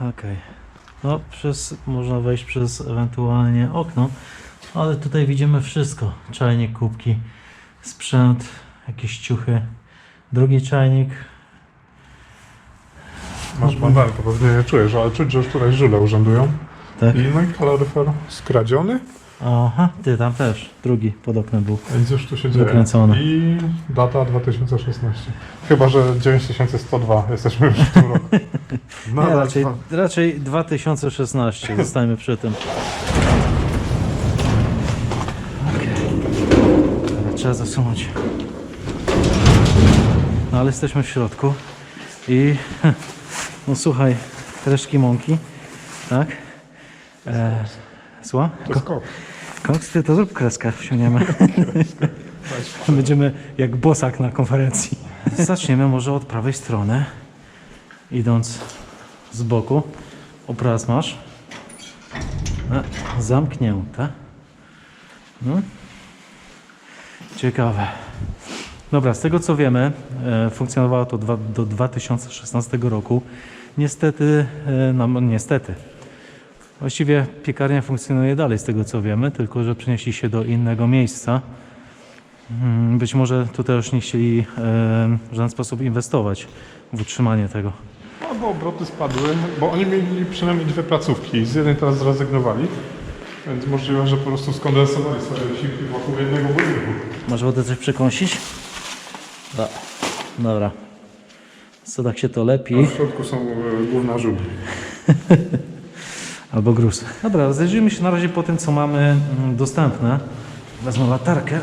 Okej. No, przez, można wejść przez ewentualnie okno, ale tutaj widzimy wszystko. Czajnik, kubki, sprzęt, jakieś ciuchy. Drugi czajnik. Masz bandany, to pewnie nie czujesz, ale czuć, że już tutaj żyle urzędują. Tak. I no i kaloryfer skradziony, Aha, ty tam też. Drugi pod oknem był. więc już tu się dzieje. Wykręcone. I data 2016. Chyba, że 9102 jesteśmy już w tym roku. No, Nie, ale raczej, to- raczej 2016. Zostańmy przy tym. Okej. Dobra, Trzeba zasunąć. No ale jesteśmy w środku i no słuchaj, resztki mąki, tak? E, Słucham? To jest kok. Koks, ty to zrób kreskę, wsiąniemy. Będziemy jak bosak na konferencji. Zaczniemy może od prawej strony, idąc z boku. Obraz masz. E, Zamknięte. No. Ciekawe. Dobra, z tego co wiemy, e, funkcjonowało to dwa, do 2016 roku. Niestety, e, no niestety, Właściwie piekarnia funkcjonuje dalej z tego co wiemy, tylko że przenieśli się do innego miejsca. Mm, Być może tutaj już nie chcieli e, w żaden sposób inwestować w utrzymanie tego. No bo obroty spadły, bo oni mieli przynajmniej dwie placówki. Z jednej teraz zrezygnowali. Więc możliwe, że po prostu skondensowali swoje wysiłki wokół jednego budynku. Masz ochotę coś przekąsić? Da. Dobra. Co tak się to lepi? W środku są e, główne żuby. Albo gruz. Dobra, rozejrzyjmy się na razie po tym, co mamy mm, dostępne. Wezmę latarkę.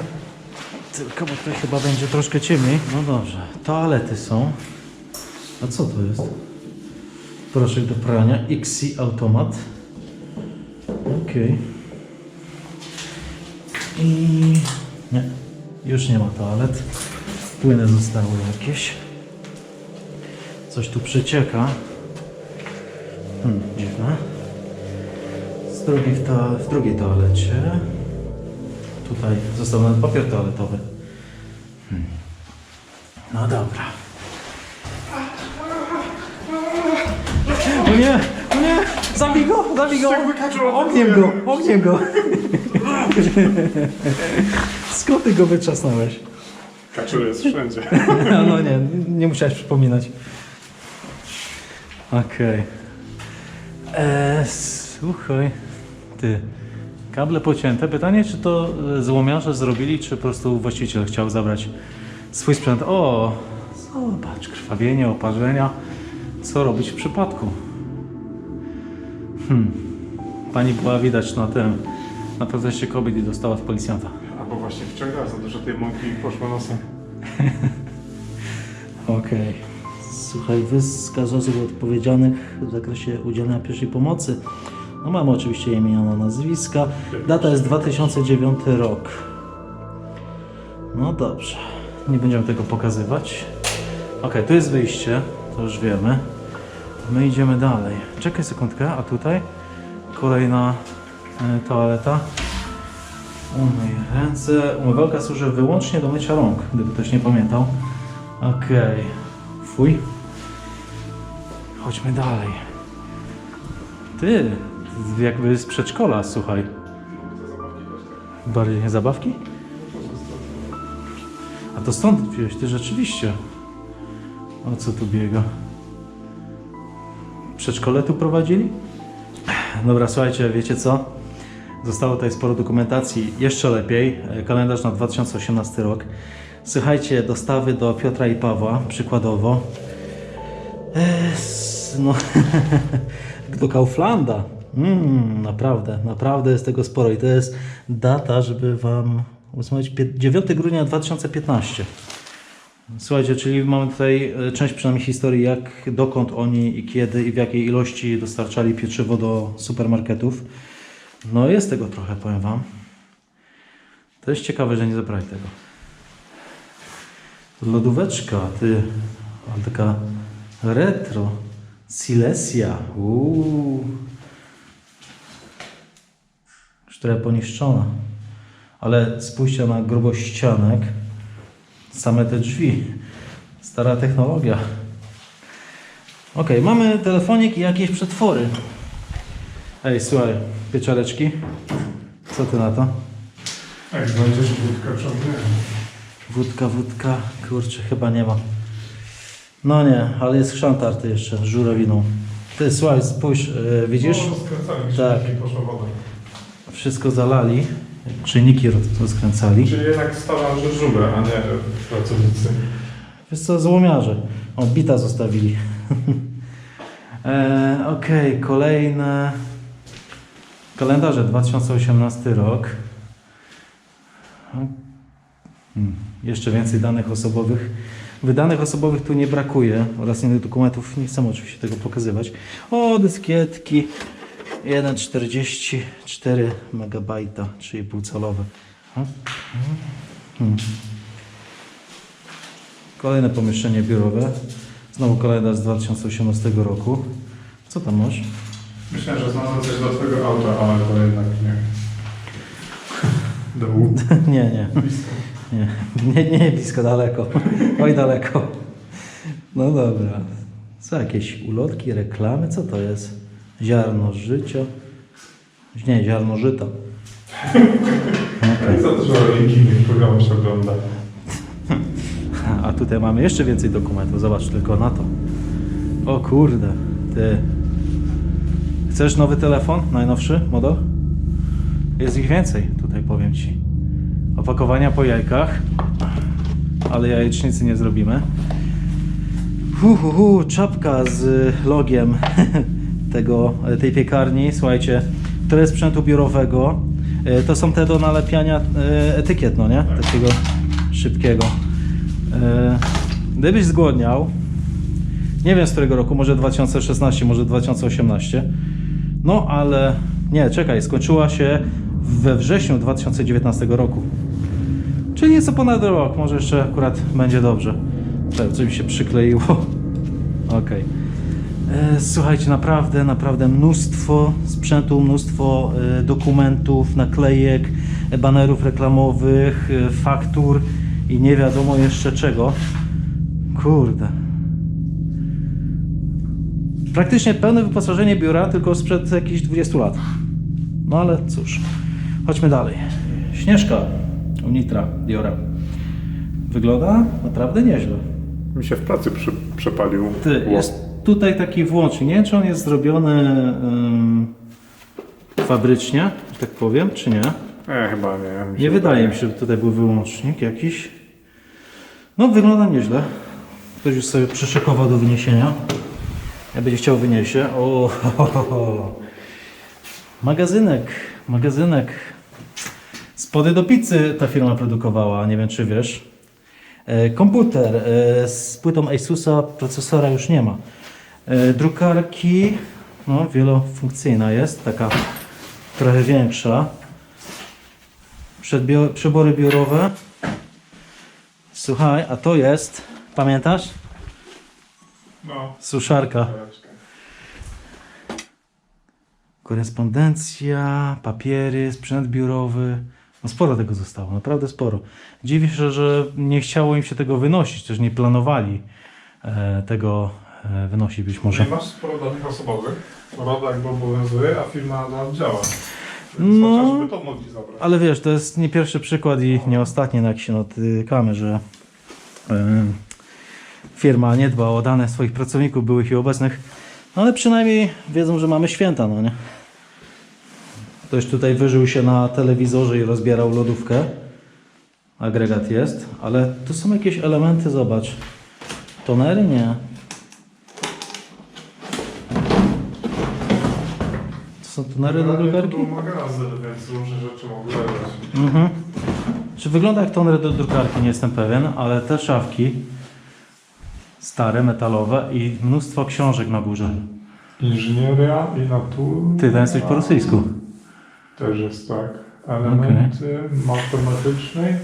Tylko, bo tutaj chyba będzie troszkę ciemniej. No dobrze. Toalety są. A co to jest? Proszek do prania. XC Automat. Okej. I... Nie. Już nie ma toalet. Płyny zostały jakieś. Coś tu przecieka. Hmm, dziwne. Z drugiej w, to, w drugiej toalecie. Tutaj został nawet papier toaletowy. Hmm. No dobra. O nie! O nie! Zabij go! Zabij go! Ogniem go! Ogniem go! Skąd ty go wyczasnąłeś? Kaczur jest wszędzie. No nie, nie musiałeś przypominać. Okej. Eee, słuchaj. Kable pocięte. Pytanie, czy to e, złomiarze zrobili, czy po prostu właściciel chciał zabrać swój sprzęt. O! Zobacz, krwawienie, oparzenia. Co robić w przypadku? Hmm. Pani była widać na tym, na proteście kobiet i dostała w policjanta. Albo właśnie wciąga za dużo tej mąki i poszło nosem. Okej. Słuchaj, wykaz osób odpowiedzialnych w zakresie udzielenia pierwszej pomocy. No mamy oczywiście imiona, nazwiska. Data jest 2009 rok. No dobrze. Nie będziemy tego pokazywać. Okej, tu jest wyjście. To już wiemy. My idziemy dalej. Czekaj sekundkę, a tutaj kolejna e, toaleta. Umyj ręce. Umywalka służy wyłącznie do mycia rąk, gdyby ktoś nie pamiętał. Okej. Fuj. Chodźmy dalej. Ty, jakby z przedszkola, słuchaj. Bardziej nie zabawki? A to stąd wziąłeś, ty rzeczywiście. O co tu biega? Przedszkole tu prowadzili? Dobra, słuchajcie, wiecie co? Zostało tutaj sporo dokumentacji, jeszcze lepiej. E, Kalendarz na 2018 rok. Słuchajcie, dostawy do Piotra i Pawła, przykładowo. E, no, do Kauflanda. Mm, naprawdę, naprawdę jest tego sporo. I to jest data, żeby Wam usłyszeć 9 grudnia 2015. Słuchajcie, czyli mamy tutaj e, część przynajmniej historii, jak, dokąd oni i kiedy i w jakiej ilości dostarczali pieczywo do supermarketów. No jest tego trochę, powiem Wam. To jest ciekawe, że nie zabrali tego. Lodóweczka, ty, ale taka retro. Silesia, uuu. Już trochę poniszczona. Ale spójrzcie na grubość ścianek. Same te drzwi. Stara technologia. Okej, mamy telefonik i jakieś przetwory. Ej, słuchaj, pieczareczki. Co ty na to? Jak znajdziesz wódkę, ciągniemy. Wódka, wódka. Kurczę, chyba nie ma. No nie, ale jest chrzan tarty jeszcze z żurawiną. Ty, słuchaj, spójrz, yy, widzisz? No, skręcali Tak. poszła woda. Wszystko zalali. Czynniki roz- rozkręcali. Czyli jednak stawiam, że żule, a nie pracownicy. Wiesz co, złomiarze. O, bita zostawili. e, Okej, kolejne. Kalendarze 2018 rok. Hmm, jeszcze więcej danych osobowych. Wydanych osobowych tu nie brakuje oraz innych dokumentów. Nie chcę oczywiście tego pokazywać. O, dyskietki 1,44 MB, 3,5 calowe. Hmm. Kolejne pomieszczenie biurowe. Znowu kalendarz z 2018 roku. Co tam masz? Myślałem, że znalazłem coś do twojego auta, ale to jednak nie. Do nie, nie, nie, nie, nie blisko, daleko. Oj, daleko. No dobra. Co, jakieś ulotki, reklamy? Co to jest? Ziarno życia? Nie, ziarno żyta. Jak za dużo religijnych programów się ogląda. A tutaj mamy jeszcze więcej dokumentów. Zobacz tylko na to. O kurde, ty. Chcesz nowy telefon? Najnowszy model? Jest ich więcej, tutaj powiem ci. Opakowania po jajkach, ale jajecznicy nie zrobimy. Hu, hu, hu, czapka z logiem tego, tej piekarni. Słuchajcie, to jest sprzętu biurowego. E, To są te do nalepiania e, etykiet, no nie? Takiego szybkiego. E, Gdybyś zgłodniał, nie wiem z którego roku, może 2016, może 2018, no ale nie, czekaj, skończyła się we wrześniu 2019 roku. Czyli nieco ponad rok, może jeszcze akurat będzie dobrze. Tak, coś mi się przykleiło. Okej. E, Słuchajcie, naprawdę, naprawdę mnóstwo sprzętu, mnóstwo e, dokumentów, naklejek, e, banerów reklamowych, e, faktur i nie wiadomo jeszcze czego. Kurde. Praktycznie pełne wyposażenie biura, tylko sprzed jakichś 20 lat. No ale cóż, chodźmy dalej. Śnieżka u Nitra Diora. Wygląda naprawdę nieźle. Mi się w pracy przy, przepalił. Ty, jest tutaj taki włącznik. Nie wiem, czy on jest zrobiony ym, fabrycznie, że tak powiem, czy nie. Nie, chyba nie. Mi się Nie wydaje mi się, że tutaj był wyłącznik jakiś. No, wygląda nieźle. Ktoś już sobie przyszykował do wyniesienia. Ja będzie chciał wyniesie. O, ho, ho, ho. Magazynek, magazynek. Spody do pizzy ta firma produkowała, nie wiem czy wiesz. E, komputer e, z płytą Asusa, procesora już nie ma. E, drukarki, no wielofunkcyjna jest, taka trochę większa. Przedbio- przybory biurowe. Słuchaj, a to jest, pamiętasz? No. Suszarka. Korespondencja, papiery, sprzęt biurowy. No sporo tego zostało, naprawdę sporo. Dziwię się, że nie chciało im się tego wynosić, też nie planowali e, tego e, wynosić być może. Nie masz sporo danych osobowych. RODA jakby obowiązuje, a firma nadal działa. Więc No. chociażby to mogli zabrać. Ale wiesz, to jest nie pierwszy przykład i nie ostatni, na jaki się natykamy, że e, firma nie dba o dane swoich pracowników, byłych i obecnych, no ale przynajmniej wiedzą, że mamy święta, no nie? Ktoś tutaj wyżył się na telewizorze i rozbierał lodówkę. Agregat jest, ale tu są jakieś elementy, zobacz. Tonery? Nie. Do Generalnie drukarki? To był magazyn, więc różne rzeczy mogły leżeć. Mhm. Czy wygląda jak toner do drukarki, nie jestem pewien, ale te szafki stare, metalowe i mnóstwo książek na górze. Inżynieria i natura. Ty, tam jest coś po rosyjsku. Też jest tak. Elementy matematycznej,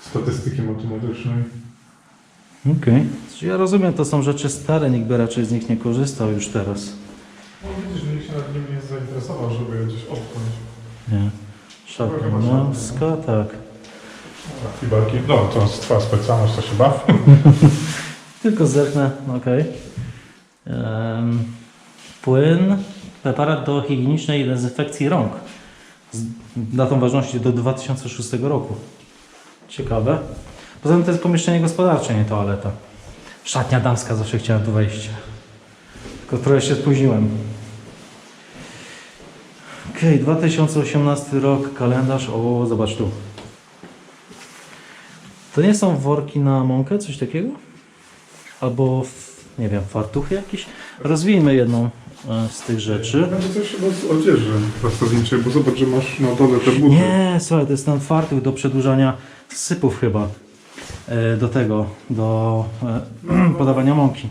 statystyki matematycznej. Okej. Okay. Ja rozumiem, to są rzeczy stare, nikt by raczej z nich nie korzystał już teraz. Męska, tak. A Fibarki, no to jest twoja specjalność, to się baw. Tylko zerknę, okej. Em, płyn, preparat do higienicznej dezynfekcji rąk z datą ważności do 2006 roku. Ciekawe. Poza tym to jest pomieszczenie gospodarcze, nie toaleta. Szatnia damska, zawsze chciałem tu wejść. Tylko trochę się spóźniłem. Okej, 2018 rok, kalendarz. O, zobacz tu. To nie są worki na mąkę, coś takiego? Albo, w, nie wiem, fartuchy jakieś? Rozwijmy jedną e, z tych rzeczy. Będzie coś chyba z odzieży pracowniczej, bo zobacz, że masz na dole te buty. Nie, słuchaj, to jest ten fartuch do przedłużania sypów chyba. E, Do tego, do e, podawania mąki.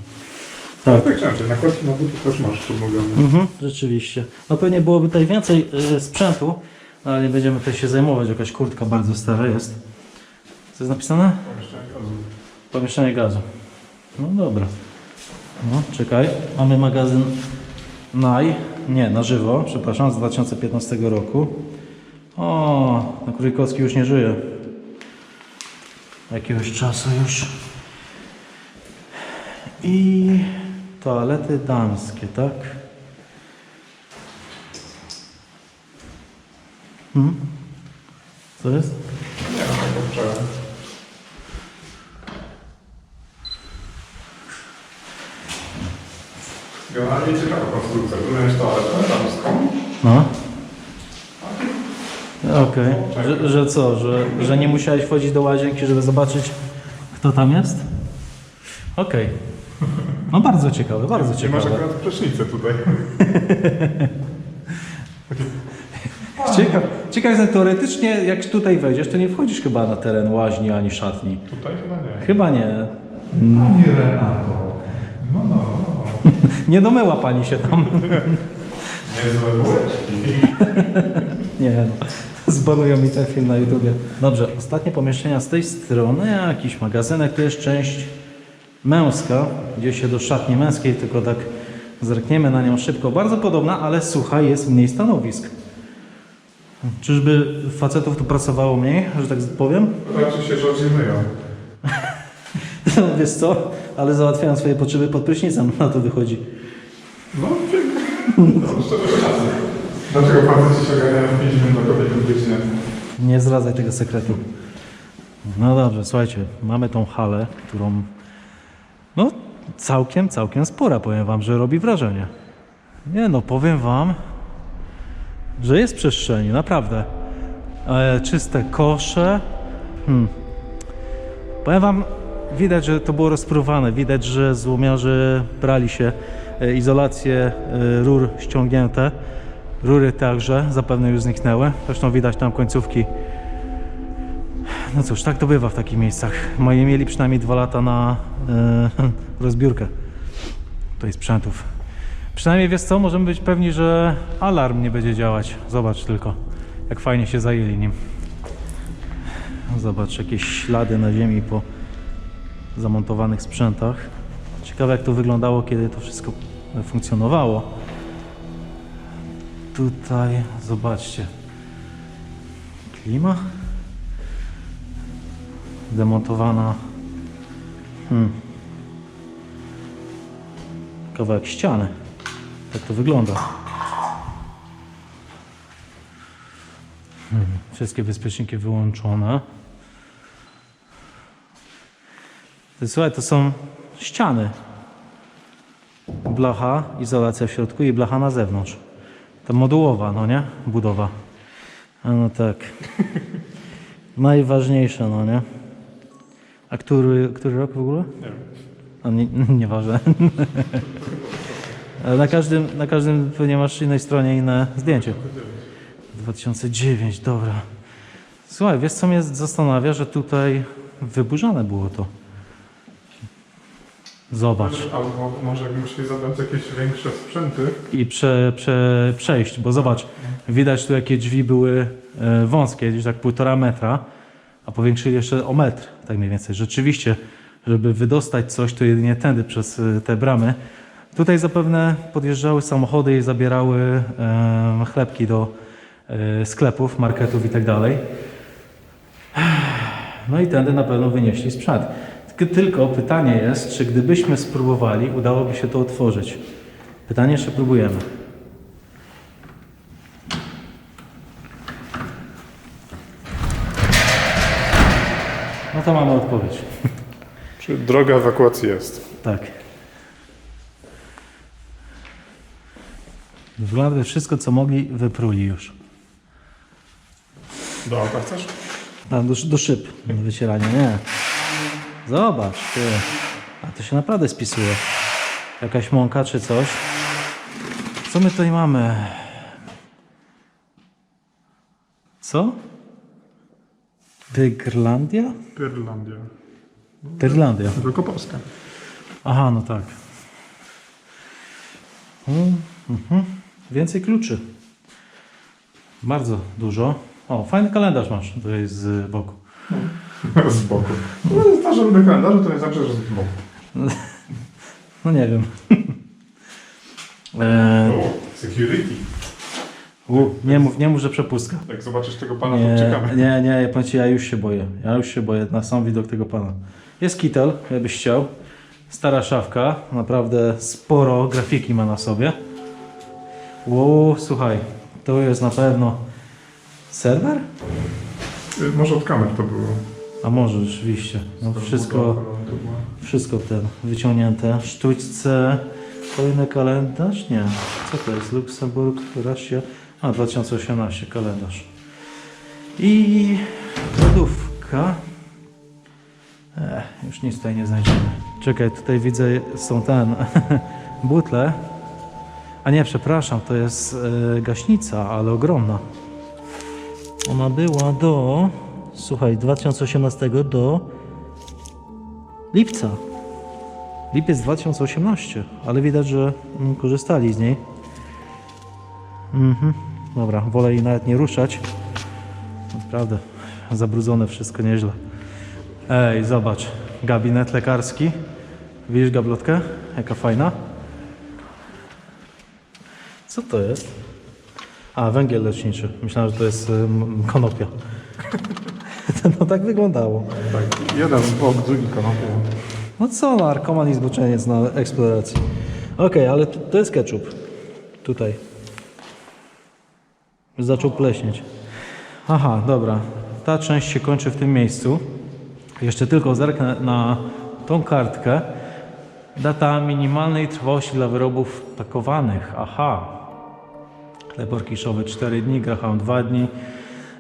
Tak, tak chciałem, czyli nakładki na buty też masz pomagane. Mhm, rzeczywiście. No pewnie byłoby tutaj więcej e, sprzętu, no ale nie będziemy tutaj się zajmować. Jakaś kurtka bardzo stara jest. Co jest napisane? Pomieszczenie gazu. No dobra. No, czekaj. Mamy magazyn NAJ. Nie, na żywo, przepraszam, z 2015 roku. O, no Królikowski już nie żyje. Jakiegoś czasu już. I toalety damskie, tak? Hmm? Co jest? Generalnie ciekawa konstrukcja. Miałeś toaletę damską. No. Okej. Że, że co? Że, że nie musiałeś wchodzić do łazienki, żeby zobaczyć, kto tam jest? Okej. No bardzo ciekawe, bardzo Nie masz ciekawe. akurat prysznicę tutaj. Ciekaw, ciekaw jestem, teoretycznie jak tutaj wejdziesz, to nie wchodzisz chyba na teren łaźni ani szatni. Tutaj chyba nie. Chyba nie. Pani Renato. No, no, no. Nie domyła pani się tam. Niezłe bułeczki. Nie no. Zbanują mi ten film na YouTubie. Dobrze, ostatnie pomieszczenia z tej strony, jakiś magazynek, to jest część męska, gdzie się do szatni męskiej, tylko tak zerkniemy na nią szybko. Bardzo podobna, ale słuchaj, jest mniej stanowisk. Czyżby facetów tu pracowało mniej, że tak powiem? Raczej się rzadziej myją. No, wiesz co, ale załatwiają swoje potrzeby pod prysznicem, na to wychodzi. No. No. Dlaczego faceci się ogarniają w 5 minut do kobiety? Nie zdradzaj tego sekretu. No dobrze, słuchajcie, mamy tą halę, którą no całkiem, całkiem spora, powiem wam, że robi wrażenie. Nie no, powiem wam, że jest przestrzeni, naprawdę. E, czyste kosze. Hmm. Powiem wam, widać, że to było rozpruwane, widać, że złomiarze brali się e, izolację e, rur ściągnięte. Rury także zapewne już zniknęły. Zresztą widać tam końcówki. No cóż, tak to bywa w takich miejscach. Moi mieli przynajmniej dwa lata na rozbiórkę tutaj sprzętów. Przynajmniej wiesz co, możemy być pewni, że alarm nie będzie działać. Zobacz tylko, jak fajnie się zajęli nim. Zobacz, jakieś ślady na ziemi po zamontowanych sprzętach. Ciekawe jak to wyglądało, kiedy to wszystko funkcjonowało. Tutaj, zobaczcie. Klima. Demontowana. Hmm. Kawałek ściany. Tak to wygląda. Hmm. Wszystkie bezpieczniki wyłączone. To, Słuchaj, to są ściany. Blacha, izolacja w środku i blacha na zewnątrz. Ta modułowa, no nie? Budowa. A no tak. Najważniejsze, no nie? A który, który rok w ogóle? Nie wiem. A nie, nieważne. Ale na każdym, na każdym pewnie masz innej stronie inne zdjęcie. 2009, dobra. Słuchaj, wiesz co mnie zastanawia, że tutaj wyburzane było to. Zobacz. Albo może musieli zabrać jakieś większe sprzęty. i prze, prze, przejść, bo zobacz, widać tu jakie drzwi były e, wąskie, gdzieś tak półtora metra, a powiększyli jeszcze o metr, tak mniej więcej. Rzeczywiście, żeby wydostać coś, to jedynie tędy przez e, te bramy. Tutaj zapewne podjeżdżały samochody i zabierały chlebki do e, sklepów, marketów i tak dalej. No i tędy na pewno wynieśli sprzęt. Tylko pytanie jest, czy gdybyśmy spróbowali, udałoby się to otworzyć. Pytanie, czy próbujemy. To mamy odpowiedź. Czy droga ewakuacji jest? Tak. Wygląda wszystko, co mogli, wypruli już. Do auta chcesz? A, do, do szyb do wycierania, nie. Zobacz, ty. A to się naprawdę spisuje. Jakaś mąka czy coś. Co my tutaj mamy? Co? Tygrlandia? Irlandia. Tyrlandia. Wielkopolska. Aha, no tak. Mm, mhm. Więcej kluczy. Bardzo dużo. O, fajny kalendarz masz tutaj z boku. z boku. No lubię kalendarze, to nie znaczy, że z boku. No nie wiem. O, security. U, nie, mów, nie mów, że przepustka. Jak zobaczysz tego pana, to Nie, uciekamy. nie, nie, ja, powiem ci, ja już się boję. Ja już się boję na sam widok tego pana. Jest kitel, jakbyś chciał. Stara szafka, naprawdę sporo grafiki ma na sobie. Wow, słuchaj, to jest na pewno serwer? Y, Może od kamer to było. A może rzeczywiście. No wszystko, wszystko ten wyciągnięte. Sztućce, kolejny kalendarz? Nie. Co to jest? Luksemburg, Rosja. A, 2018 kalendarz. I lodówka. Ech, już nic tutaj nie znajdziemy. Czekaj, tutaj widzę, są ten butle. A nie, przepraszam, to jest e, gaśnica, ale ogromna. Ona była do, słuchaj, 2018 do lipca. Lipiec 2018, ale widać, że mm, korzystali z niej. Mhm. Dobra, wolę jej nawet nie ruszać. Naprawdę, zabrudzone wszystko nieźle. Ej, zobacz, gabinet lekarski. Widzisz gablotkę? Jaka fajna. Co to jest? A, węgiel leczniczy. Myślałem, że to jest ym, konopia. no tak wyglądało. Tak, jeden z bok, drugi konopie. No co, narkoman i zboczeniec na eksploracji. Okej, ale to, to jest ketchup. Tutaj. Zaczął pleśnieć. Aha, dobra. Ta część się kończy w tym miejscu. Jeszcze tylko zerknę na tą kartkę. Data minimalnej trwałości dla wyrobów pakowanych. Aha. Chleb orkiszowy 4 dni, graham 2 dni.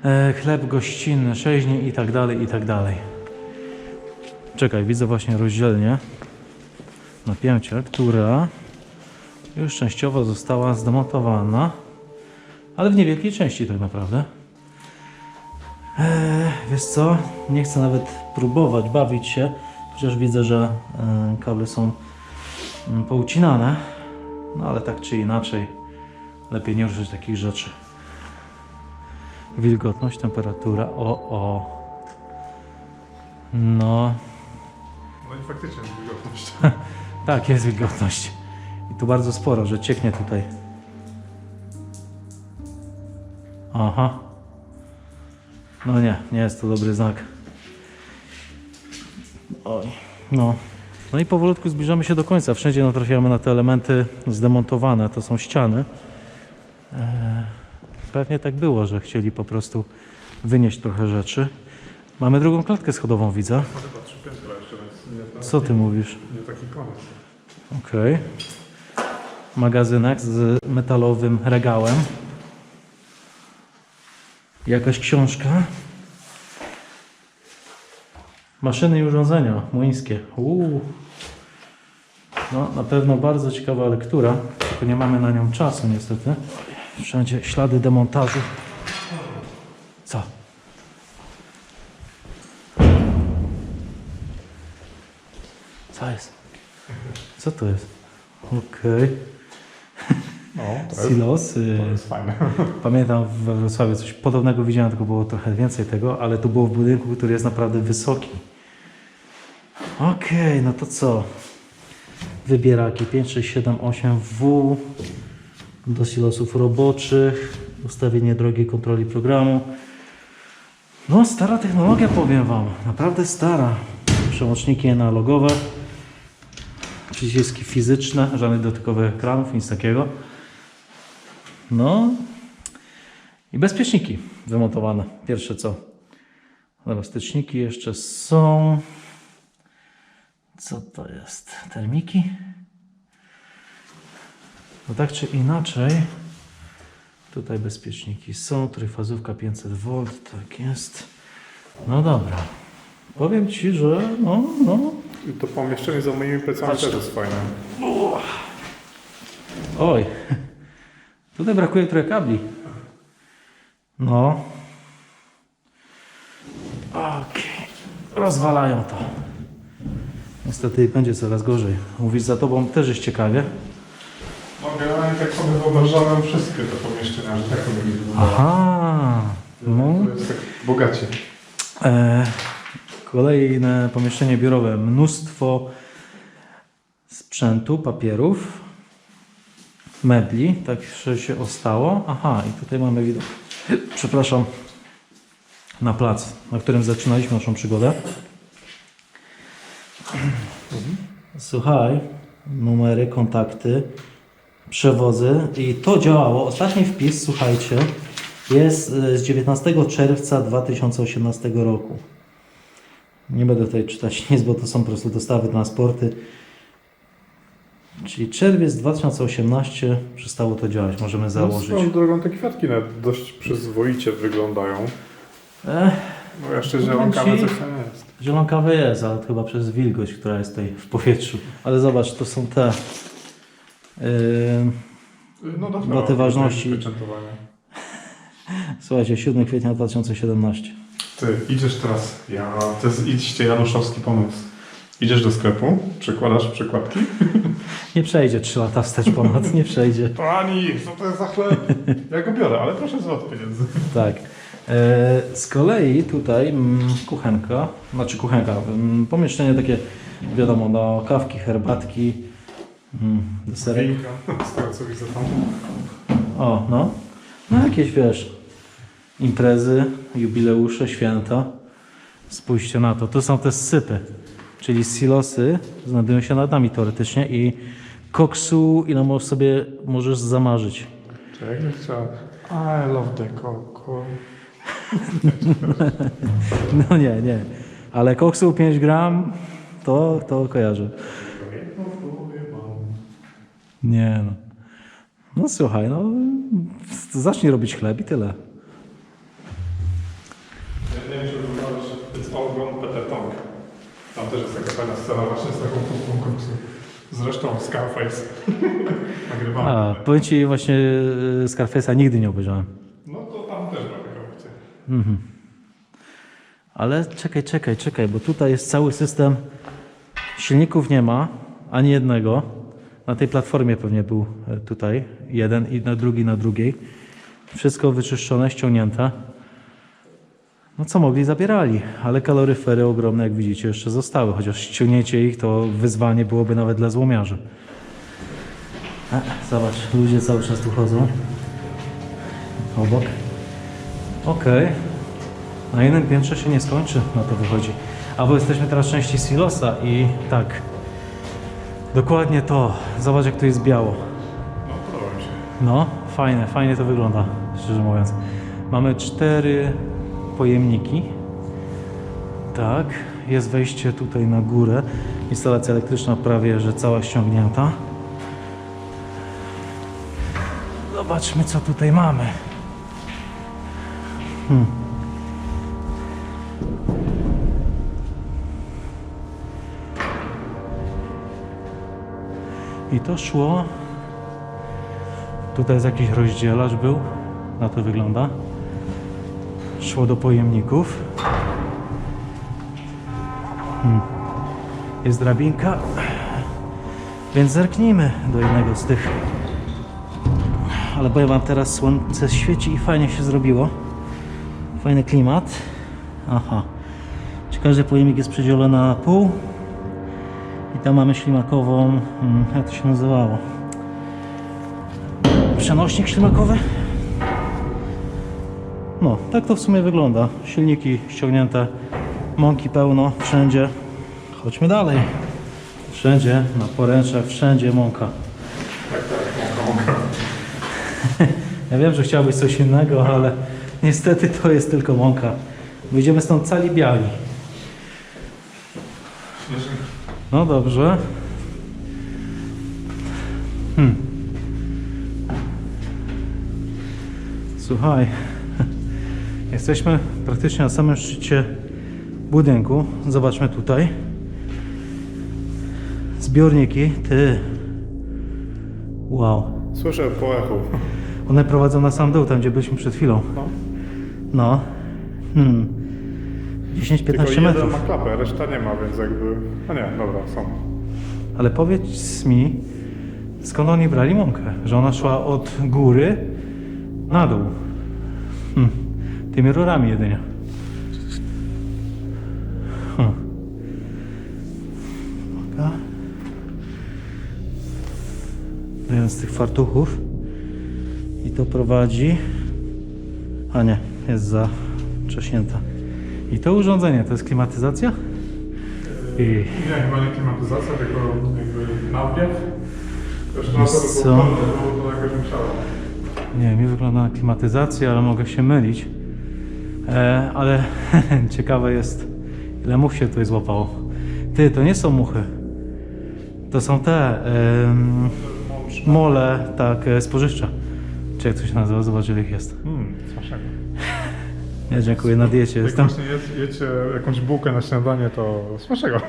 E, chleb gościnny 6 dni i tak dalej, i tak dalej. Czekaj, widzę właśnie rozdzielnie napięcia, która już częściowo została zdemontowana, ale w niewielkiej części tak naprawdę. Eee, wiesz co, nie chcę nawet próbować bawić się, chociaż widzę, że e, kable są mm, poucinane, no ale tak czy inaczej, lepiej nie ruszyć takich rzeczy. Wilgotność, temperatura, o, o. No, No i faktycznie jest wilgotność. tak, jest wilgotność. I tu bardzo sporo, że cieknie tutaj. Aha. No nie, nie jest to dobry znak. Oj, no. No i powolutku zbliżamy się do końca. Wszędzie natrafiamy na te elementy zdemontowane. To są ściany. Eee, pewnie tak było, że chcieli po prostu wynieść trochę rzeczy. Mamy drugą klatkę schodową, widzę. Co ty mówisz? nie taki koniec. Okej. Magazynek z metalowym regałem. Jakaś książka. Maszyny i urządzenia młyńskie. Uuu. No, na pewno bardzo ciekawa lektura, tylko nie mamy na nią czasu niestety. Wszędzie ślady demontażu. Co? Co jest? Co to jest? Okej. No, to jest, Silosy. to jest fajne. Pamiętam we Wrocławiu coś podobnego widziałem, tylko było trochę więcej tego, ale to było w budynku, który jest naprawdę wysoki. Okej, no to co? Wybieraki 5, 6, 7, 8 W do silosów roboczych, ustawienie drogiej kontroli programu. No, stara technologia, powiem Wam, naprawdę stara. przełączniki analogowe, przyciski fizyczne, żadnych dotykowych ekranów, nic takiego. No i bezpieczniki wymontowane. Pierwsze co? Elastyczniki jeszcze są. Co to jest? Termiki? No tak czy inaczej, tutaj bezpieczniki są, trójfazówka 500V, tak jest. No dobra. Powiem Ci, że no, no. I to pomieszczenie za moimi plecami też jest fajne. Oj, tutaj brakuje trochę kabli. No. Okej, rozwalają to. Niestety będzie coraz gorzej. Mówisz za Tobą też jest ciekawie. No generalnie tak sobie wyobrażałem wszystkie te pomieszczenia, że tak to będzie wyglądało. Aha. No. To jest tak bogacie. E, kolejne pomieszczenie biurowe. Mnóstwo sprzętu, papierów, mebli. Tak się ostało. Aha, i tutaj mamy widok. Przepraszam. Na plac, na którym zaczynaliśmy naszą przygodę. Słuchaj, numery, kontakty, przewozy i to działało. Ostatni wpis, słuchajcie, jest e, z 19 czerwca 2018 roku. Nie będę tutaj czytać nic, bo to są po prostu dostawy, transporty. Czyli czerwiec 2018 przestało to działać, możemy założyć. No, swoją drogą te kwiatki nawet dość przyzwoicie wyglądają. Ech, No jeszcze Powiem zielonkamy ci- coś tam jest. zielonkawe jest, ale chyba przez wilgoć, która jest tutaj w powietrzu. Ale zobacz, to są te... Yy, No do Daty ważności. Słuchajcie, 7 kwietnia 2017. Ty, idziesz teraz, ja, to jest idźcie Januszowski pomysł. Idziesz do sklepu, przekładasz przekładki. Nie przejdzie 3 lata wstecz ponad, nie przejdzie. Pani, co to jest za chleb? Ja go biorę, ale proszę zwrot pieniędzy. Tak. E, z kolei tutaj mm, kuchenka, znaczy kuchenka, mm, pomieszczenie takie, wiadomo, do kawki, herbatki, mm, deserek. Winka, z tego co widzę tam. O, no. No jakieś, wiesz, imprezy, jubileusze, święta. Spójrzcie na to. Tu są te sypy, czyli silosy znajdują się nad nami teoretycznie i koksu, ile możesz sobie możesz zamarzyć. Chciałem. I love the coco. No nie, nie. Ale koksu 5 gram, to, to kojarzę. Nie no. No słuchaj, no zacznij robić chleb i tyle. Ja nie wiem, czy wyglądasz It's All Gone Peter Tong. Tam też jest taka fajna scena właśnie z taką półką. Zresztą Scarface. Nagrywamy. A, powiem Ci właśnie y, Scarface'a nigdy nie obejrzałem. No to tam też ma taka opcja. Ale czekaj, czekaj, czekaj, bo tutaj jest cały system. Silników nie ma, ani jednego. Na tej platformie pewnie był e, tutaj jeden i na drugi na drugiej. Wszystko wyczyszczone, ściągnięte. No co mogli, zabierali, ale kaloryfery ogromne, jak widzicie, jeszcze zostały, chociaż ściągnięcie ich to wyzwanie byłoby nawet dla złomiarzy. A, zobacz, ludzie cały czas tu chodzą. Obok. Okej. Na jednym piętrze się nie skończy, no to wychodzi. A bo jesteśmy teraz w części silosa i tak. Dokładnie to. Zobacz jak tu jest biało. No podoba mi się. No, fajne, fajnie to wygląda, szczerze mówiąc. Mamy cztery pojemniki. Tak, jest wejście tutaj na górę. Instalacja elektryczna prawie, że cała ściągnięta. Zobaczmy co tutaj mamy. I to szło. Tutaj jest jakiś rozdzielacz był. Na to wygląda. Szło do pojemników. Hmm. Jest drabinka. Więc zerknijmy do jednego z tych. Ale powiem wam teraz słońce świeci i fajnie się zrobiło. Fajny klimat. Aha. Czy każdy pojemnik jest przedzielony na pół? I tam mamy ślimakową, hmm, jak to się nazywało? Przenośnik ślimakowy? No, tak to w sumie wygląda. Silniki ściągnięte, mąki pełno, wszędzie. Chodźmy dalej. Wszędzie, na poręczach, wszędzie mąka. Tak, tak, mąka. Ja wiem, że chciałbyś coś innego, ale niestety to jest tylko mąka. Wyjdziemy stąd cali biali. No dobrze. Hmm. Słuchaj, jesteśmy praktycznie na samym szczycie budynku. Zobaczmy tutaj. Zbiorniki, ty. Wow. Słyszę po. One prowadzą na sam dół, tam gdzie byliśmy przed chwilą. No. No. Hmm. Tylko 10-15 jeden metrów. ma klapę, reszta nie ma, więc jakby... A nie, dobra, są. Ale powiedz mi, skąd oni brali mąkę? Że ona szła od góry na dół. Hm. Tymi rurami jedynie. Hm. Uwaga. Jeden z tych fartuchów. I to prowadzi. A nie, jest zacześnięta. I to urządzenie to jest klimatyzacja? I... Nie, chyba nie klimatyzacja, tylko jakby nawiew. Zresztą na to Wiesz co? Nie, mi wygląda na klimatyzację, ale mogę się mylić. E, ale ciekawe jest, ile much się tutaj złapało. Ty, to nie są muchy. To są te mole, tak, e, spożywcze. Czy jak to się nazywa? Zobacz, ile ich jest. Hmm, smacznego. Ja dziękuję, na diecie Jak jestem. właśnie jecie, jecie jakąś bułkę na śniadanie, to smacznego.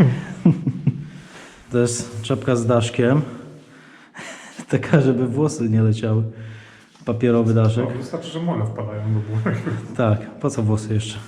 To jest czapka z daszkiem. Taka, żeby włosy nie leciały. Papierowy daszek. No, wystarczy, że mole wpadają do bułek. Tak, po co włosy jeszcze?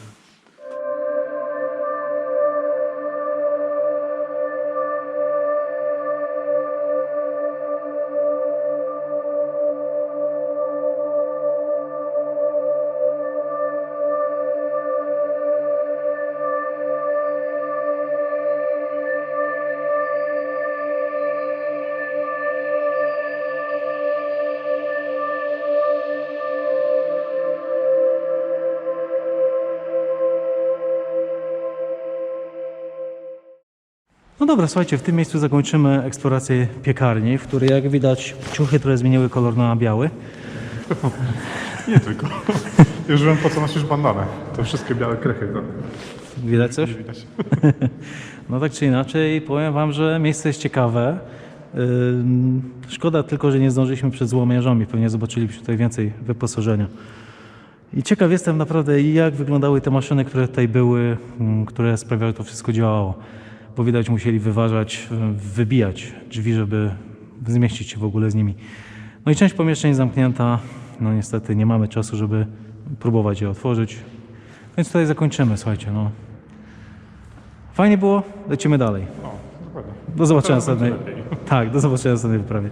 Dobra, słuchajcie, w tym miejscu zakończymy eksplorację piekarni, w której jak widać ciuchy, które zmieniły kolor na biały. Nie tylko. Już wiem po co nosisz bandanę. To wszystkie białe krechy. To Widać coś? nie widać. No tak czy inaczej, powiem Wam, że miejsce jest ciekawe. Ym, Szkoda tylko, że nie zdążyliśmy przed złomierzami. Pewnie zobaczylibyśmy tutaj więcej wyposażenia. I ciekaw jestem naprawdę, jak wyglądały te maszyny, które tutaj były, mm, które sprawiały, że to wszystko działało. Bo widać, musieli wyważać, y, wybijać drzwi, żeby zmieścić się w ogóle z nimi. No i część pomieszczeń zamknięta. No niestety nie mamy czasu, żeby próbować je otworzyć. Więc tutaj zakończymy, słuchajcie. No. Fajnie było, lecimy dalej. O, dokładnie. Do zobaczenia następnej. Tak, do zobaczenia na następnej wyprawie.